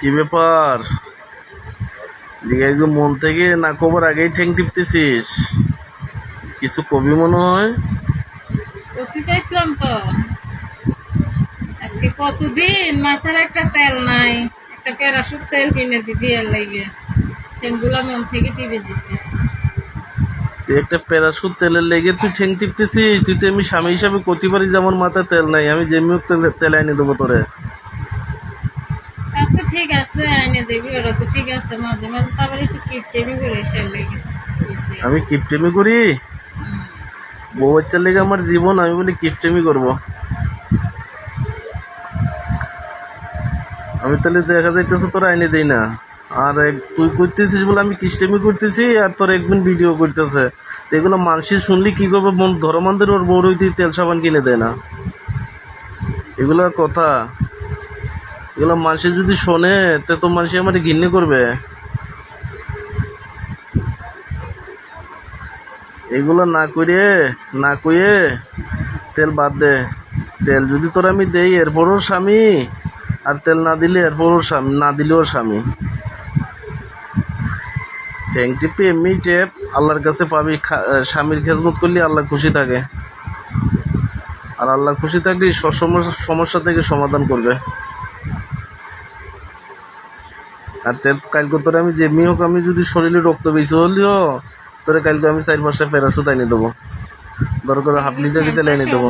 কি ব্যাপার? জিজ্ঞাসা মন থেকে না কবার আগেই ঠেং টিপতেছিস? কিছু কবি মনে হয়? চাইছিলাম তো। আজকে কতদিন? মাথার একটা তেল নাই। একটা প্যারাশুট তেল কিনে দিবি আর লাগে। মন থেকে টিপে দিতেছি। তুই একটা প্যারাসুট তেলের লেগে তুই ঠেং টিপতেছিস? তুই তো আমি স্বামী হিসাবে করতে পারি যে আমার মাথায় তেল নাই আমি যেমনি তেল তেল এনে দেবো তোরে। ঠিক আছে আইনে দিবি ওরা তো ঠিক আছে মাঝে মাঝে তারপরে একটু কিপটেমি করে সে লেগে আমি কিপটেমি করি। বউ বাচ্চার লেগে আমার জীবন আমি বলি কিপটেমি করব। আমি তাহলে দেখা যাইতেছে তোর আইনে দেই না। আর এক- তুই করতেছিস বলে আমি কিস্টেমি করতেছি আর তোর একদিন ভিডিও করতেছে। তো এগুলো মানুষের শুনলি কি করবে? মন ধর্মান্তের ওর বউর হইতে তেল সাবান কিনে দেয় না। এগুলো কথা। এগুলো মানুষের যদি শোনে, তে তো মানুষ আমার ঘিন্নি করবে। এগুলো না করে না কইয়ে তেল বাদ দে। তেল যদি তোর আমি দেই, এরপরও স্বামী। আর তেল না দিলে এরপরও স্বামী, না দিলেও স্বামী। ট্যাং টিপে এমনি টেপ আল্লাহর কাছে পাবি স্বামীর খেজমত করলে আল্লাহ খুশি থাকে। আর আল্লাহ খুশি থাকলে সমস্যা থেকে সমাধান করবে। আর তেল কালকে তোরে আমি যেমনি হোক আমি যদি শরীরে রক্ত বেশি হলেও তোরে কালকে আমি চার মাসে প্যারাসুট এনে দেবো। দরকার হাফ লিটার দিতে এনে দেবো।